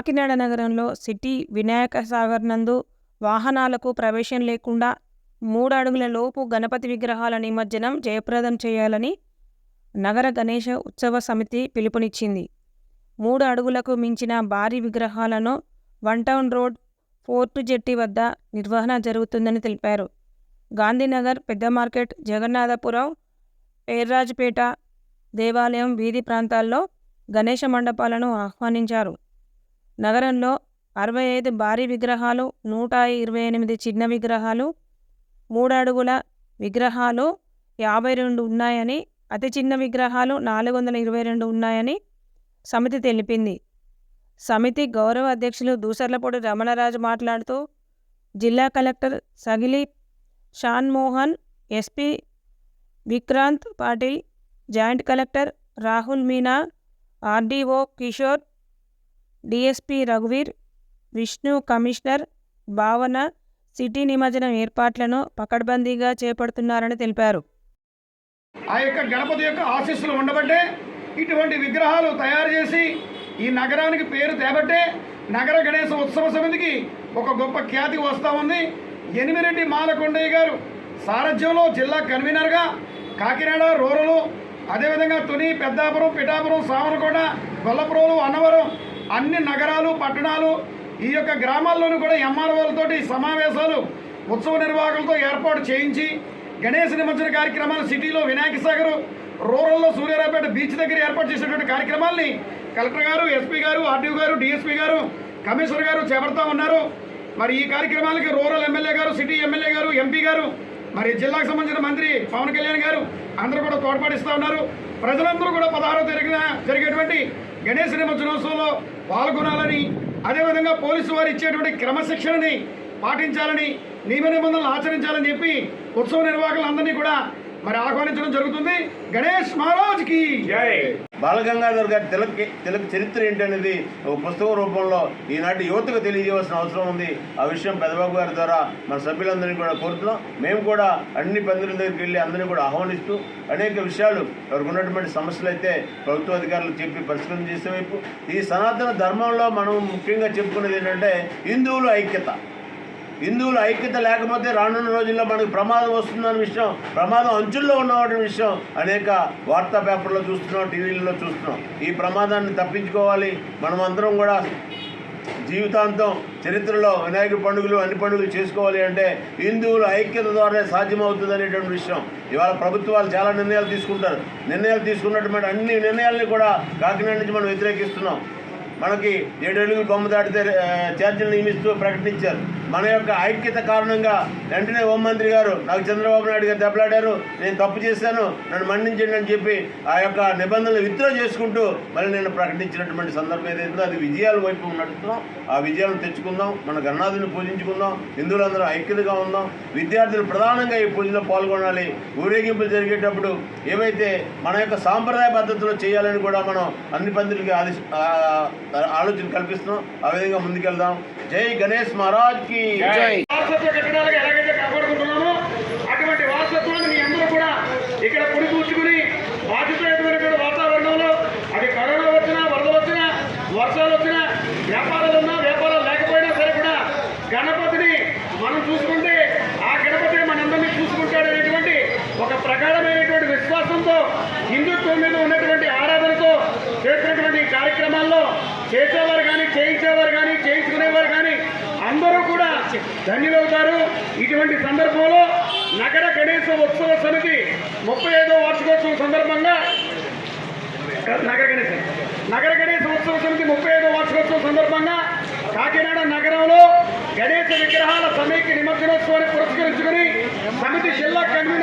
కాకినాడ నగరంలో సిటీ వినాయక సాగర్ నందు వాహనాలకు ప్రవేశం లేకుండా మూడు అడుగుల లోపు గణపతి విగ్రహాల నిమజ్జనం జయప్రదం చేయాలని నగర గణేష ఉత్సవ సమితి పిలుపునిచ్చింది. మూడు అడుగులకు మించిన భారీ విగ్రహాలను one town road fort jetty వద్ద నిర్వహణ జరుగుతుందని తెలిపారు. గాంధీనగర్ పెద్ద మార్కెట్ జగన్నాథపురం పేర్రాజుపేట దేవాలయం వీధి ప్రాంతాల్లో గణేష మండపాలను ఆహ్వానించారు. నగరంలో అరవై ఐదు భారీ విగ్రహాలు నూట ఇరవై ఎనిమిది చిన్న విగ్రహాలు మూడు అడుగుల విగ్రహాలు యాభై రెండు ఉన్నాయని అతి చిన్న విగ్రహాలు నాలుగు వందల ఇరవై రెండు ఉన్నాయని సమితి తెలిపింది. సమితి గౌరవ అధ్యక్షులు దూసర్లపూడి రమణరాజు మాట్లాడుతూ జిల్లా collector Sagili Shan Mohan SP Vikrant Patil joint collector Rahul Meena RDO Kishore DSP రఘువీర్ Vishnu commissioner Bhavana city నిమజ్జనం ఏర్పాట్లను పకడ్బందీగా చేపడుతున్నారని తెలిపారు. ఆ యొక్క గణపతి యొక్క ఆశీస్సులు ఉండబట్టే ఇటువంటి విగ్రహాలు తయారు చేసి ఈ నగరానికి పేరు తేబట్టే నగర గణేశ ఉత్సవ సమితికి ఒక గొప్ప ఖ్యాతి వస్తూ ఉంది. ఎనిమిరెడ్డి మాలకొండయ్య గారు సారథ్యంలో జిల్లా కన్వీనర్గా కాకినాడ రూరలు అదేవిధంగా తుని పెద్దాపురం పిఠాపురం సామరకోట గొల్లపురంలు అన్నవరం అన్ని నగరాలు పట్టణాలు ఈ యొక్క గ్రామాల్లోనూ కూడా ఎంఆర్ఓలతోటి సమావేశాలు ఉత్సవ నిర్వాహకులతో ఏర్పాటు చేయించి గణేష్ నిమజ్జన కార్యక్రమాలు సిటీలో వినాయక సాగర్ రూరల్లో సూర్యారావుపేట బీచ్ దగ్గర ఏర్పాటు చేసినటువంటి కార్యక్రమాల్ని కలెక్టర్ గారు ఎస్పీ గారు ఆర్డీఓ గారు డిఎస్పీ గారు కమిషనర్ గారు చేపడతా ఉన్నారు. మరి ఈ కార్యక్రమాలకి రూరల్ ఎమ్మెల్యే గారు సిటీ ఎమ్మెల్యే గారు ఎంపీ గారు మరి జిల్లాకు సంబంధించిన మంత్రి పవన్ కళ్యాణ్ గారు అందరూ కూడా తోడ్పాటిస్తూ ఉన్నారు. ప్రజలందరూ కూడా పదహారో జరిగిన జరిగేటువంటి గణేష్ నిమజ్జనోత్సవంలో పాల్గొనాలని అదేవిధంగా పోలీసు వారు ఇచ్చేటువంటి క్రమశిక్షణని పాటించాలని నియమ నిబంధనలు ఆచరించాలని చెప్పి ఉత్సవ నిర్వాహకులందరినీ కూడా మరి ఆహ్వానించడం జరుగుతుంది. గణేష్ మహారాజ్కి బాలగంగాధర్ గారి తిలక్ తిలక్ చరిత్ర ఏంటనేది ఒక పుస్తక రూపంలో ఈనాటి యువతకు తెలియజేయవలసిన అవసరం ఉంది. ఆ విషయం పెదబాబు గారి ద్వారా మన సభ్యులందరినీ కూడా కోరుతున్నాం. మేము కూడా అన్ని పందిరుల దగ్గరికి వెళ్ళి అందరినీ కూడా ఆహ్వానిస్తూ అనేక విషయాలు ఎవరికి ఉన్నటువంటి సమస్యలు అయితే ప్రభుత్వ అధికారులు చెప్పి పరిష్కారం చేసే వైపు ఈ సనాతన ధర్మంలో మనం ముఖ్యంగా చెప్పుకునేది ఏంటంటే హిందువులు ఐక్యత. హిందువుల ఐక్యత లేకపోతే రానున్న రోజుల్లో మనకు ప్రమాదం వస్తుందన్న విషయం ప్రమాదం అంచుల్లో ఉన్నటువంటి విషయం అనేక వార్తా పేపర్లో చూస్తున్నాం టీవీలలో చూస్తున్నాం. ఈ ప్రమాదాన్ని తప్పించుకోవాలి. మనమందరం కూడా జీవితాంతం చరిత్రలో వినాయక పండుగలు అన్ని పండుగలు చేసుకోవాలి అంటే హిందువుల ఐక్యత ద్వారా సాధ్యమవుతుంది అనేటువంటి విషయం. ఇవాళ ప్రభుత్వాలు చాలా నిర్ణయాలు తీసుకుంటారు. నిర్ణయాలు తీసుకున్నటువంటి అన్ని నిర్ణయాల్ని కూడా కాకినాడ నుంచి మనం వ్యతిరేకిస్తున్నాం. మనకి ఏడేళ్ళు బొమ్మ దాటితే ఛార్జీలు నియమిస్తూ ప్రకటించారు. మన యొక్క ఐక్యత కారణంగా వెంటనే హోంమంత్రి గారు నాకు చంద్రబాబు నాయుడు గారు దెబ్బలాడారు నేను తప్పు చేశాను నన్ను మన్నించండి అని చెప్పి ఆ యొక్క నిబంధనలు విత్డ్రా చేసుకుంటూ మళ్ళీ నేను ప్రకటించినటువంటి సందర్భం ఏదైతుందో అది విజయాల వైపు నడుస్తున్నాం ఆ విజయాలను తెచ్చుకుందాం మన గన్నాథుని పూజించుకుందాం హిందువులందరూ ఐక్యతగా ఉందాం. విద్యార్థులు ప్రధానంగా ఈ పూజలో పాల్గొనాలి. ఊరేగింపులు జరిగేటప్పుడు ఏవైతే మన యొక్క సాంప్రదాయ పద్ధతిలో చేయాలని కూడా మనం అన్ని పందిరికి ఆ, ఆలోచన కల్పిస్తున్నాం. ఆ విధంగా ముందుకెళ్దాం. జై గణేష్ మహారాజ్కి వారసత్వ కట్టడాలుగా ఎలాగైతే కాపాడుకుంటున్నామో అటువంటి వారసత్వాన్ని మీ అందరూ కూడా ఇక్కడ వాతావరణంలో అది కరోనా వచ్చినా వరద వచ్చినా వర్షాలు వచ్చినా వ్యాపారాలు ఉన్నా వ్యాపారాలు లేకపోయినా సరే కూడా గణపతిని మనం చూసుకుంటే ఆ గణపతి మనందరినీ చూసుకుంటాడనేటువంటి ఒక ప్రగాఢమైనటువంటి విశ్వాసంతో హిందుత్వం మీద ఉన్నటువంటి ఆరాధనతో చేసినటువంటి కార్యక్రమాల్లో చేసేవారు కానీ చేయించేవారు కానీ చేయించుకునేవారు కానీ ధన్యులవుతారు ఇటువంటి సందర్భంలో నగర గణేశ ఉత్సవ సమితి ముప్పై ఐదో వార్షికోత్సవం సందర్భంగా నగర గణేశ నగర గణేశ ఉత్సవ సమితి ముప్పై ఐదో వార్షికోత్సవం సందర్భంగా కాకినాడ నగరంలో గణేశ విగ్రహాల సమైక్య నిమజ్జనోత్సవాన్ని పురస్కరించుకుని సమితి జిల్లా కన్వీనర్